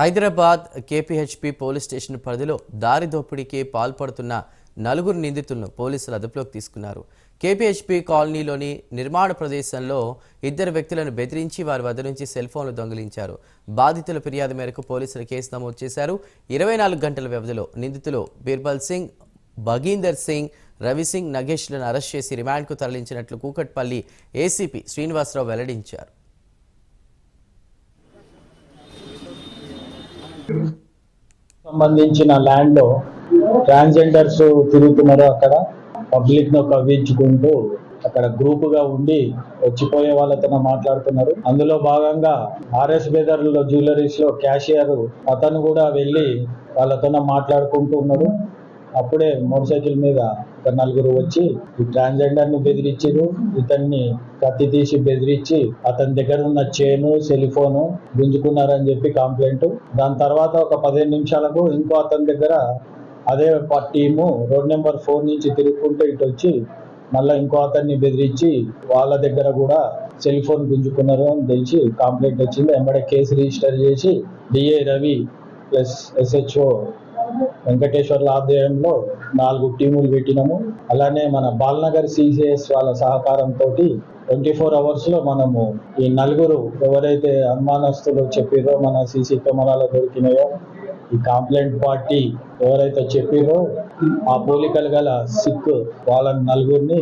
Hyderabad కేపీహెచ్పి police station పరిధిలో దారి దోపిడీకి పాల్పడుతున్న నలుగురు నిందితులను పోలీసులు అదుపులోకి తీసుకున్నారు. కేపీహెచ్పి కాలనీలోని నిర్మాణ ప్రదేశంలో ఇద్దరు వ్యక్తులను బెదిరించి వారి వద్ద నుంచి సెల్ ఫోన్లు దొంగిలించారు. బాధితుల ఫిర్యాదు మేరకు పోలీసులు కేసు నమోదు చేశారు. ఇరవై నాలుగు గంటల వ్యవధిలో నిందితులు బీర్బల్ సింగ్ భగీందర్ సింగ్ రవిసింగ్ నగేష్లను అరెస్ట్ చేసి రిమాండ్కు తరలించినట్లు కూకట్పల్లి ఏసీపీ శ్రీనివాసరావు వెల్లడించారు. సంబంధించిన ల్యాండ్లో ట్రాన్స్జెండర్స్ తిరుగుతున్నారు అక్కడ. పబ్లిక్ను కవ్వించుకుంటూ అక్కడ గ్రూప్గా ఉండి వచ్చిపోయే వాళ్ళతో మాట్లాడుతున్నారు. అందులో భాగంగా ఆర్ఎస్ బెదర్లో జ్యువెలరీస్లో క్యాషియర్ అతను కూడా వెళ్ళి వాళ్ళతో మాట్లాడుకుంటూ ఉన్నారు. అప్పుడే మోటార్ సైకిల్ మీద ఒక నలుగురు వచ్చి ఈ ట్రాన్స్జెండర్ను బెదిరించారు ఇతన్ని కత్తి తీసి బెదిరించి అతని దగ్గర ఉన్న చైను సెల్ గుంజుకున్నారని చెప్పి కంప్లైంట్ దాని తర్వాత ఒక పదిహేను నిమిషాలకు ఇంకో అతని దగ్గర అదే టీము రోడ్ నెంబర్ ఫోర్ నుంచి తిరుగుకుంటూ ఇటు వచ్చి మళ్ళీ ఇంకో అతన్ని బెదిరించి వాళ్ళ దగ్గర కూడా సెల్ ఫోన్ గుంజుకున్నారు అని తెలిసి కంప్లైంట్ వచ్చింది. వెంబడే కేసు రిజిస్టర్ చేసి D A Ravi plus SHO వెంకటేశ్వర్ల ఆధ్వర్యంలో నాలుగు టీములు పెట్టినాము. అలానే మన బాలనగర్ సిసిఎస్ వాళ్ళ సహకారంతో ట్వంటీ ఫోర్ అవర్స్లో మనము ఈ నలుగురు ఎవరైతే అనుమానస్తులు చెప్పిరో మన సీసీ కెమెరాలో దొరికినాయో ఈ కంప్లైంట్ పార్టీ ఎవరైతే చెప్పిరో ఆ పోలికలు గల సిక్ వాళ్ళ నలుగురిని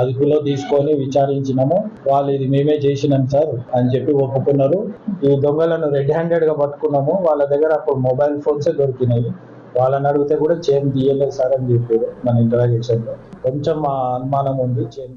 అదుపులో తీసుకొని విచారించినాము. వాళ్ళు ఇది మేమే చేసినాం సార్ అని చెప్పి ఒప్పుకున్నారు. ఈ దొంగలను రెడ్ హ్యాండెడ్గా పట్టుకున్నాము. వాళ్ళ దగ్గర అప్పుడు మొబైల్ ఫోన్సే దొరికినాయి. వాళ్ళని అడిగితే కూడా చైన్ తీయలేదు సార్ అని చెప్పారు మన ఇంటరాగేషన్లో. కొంచెం అనుమానం ఉంది చైన్